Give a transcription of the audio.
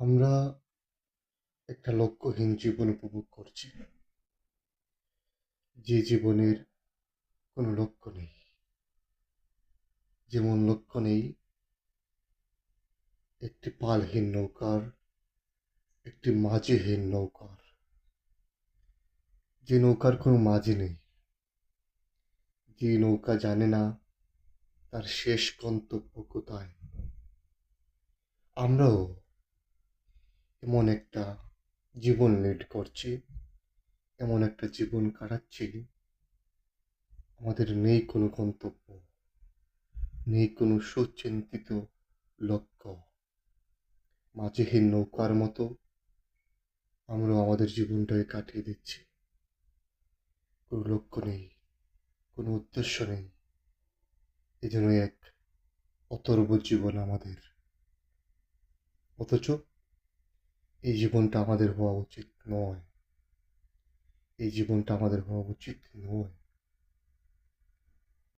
আমরা একটা লক্ষ্যহীন জীবন উপভোগ করছি। যে জীবনের কোনো লক্ষ্য নেই। যেমন লক্ষ্য নেই, একটি পালহীন নৌকার, একটি মাঝিহীন নৌকার। যে নৌকার কোনো মাঝি নেই, যে নৌকা জানে না তার শেষ গন্তব্য কোথায়। আমরাও এমন একটা জীবন লিড করছি, এমন একটা জীবন কাটাচ্ছি, আমাদের নেই কোনো গন্তব্য, নেই কোনো সুচিন্তিত লক্ষ্য। মাঝেহীন নৌকার মতো আমরা আমাদের জীবনটাকে কাটিয়ে দিচ্ছি। কোনো লক্ষ্য নেই, কোনো উদ্দেশ্য নেই এই জন্য এক অতর্ব জীবন আমাদের। অথচ এই জীবনটা আমাদের হওয়া উচিত নয়। এই জীবনটা আমাদের হওয়া উচিত নয়।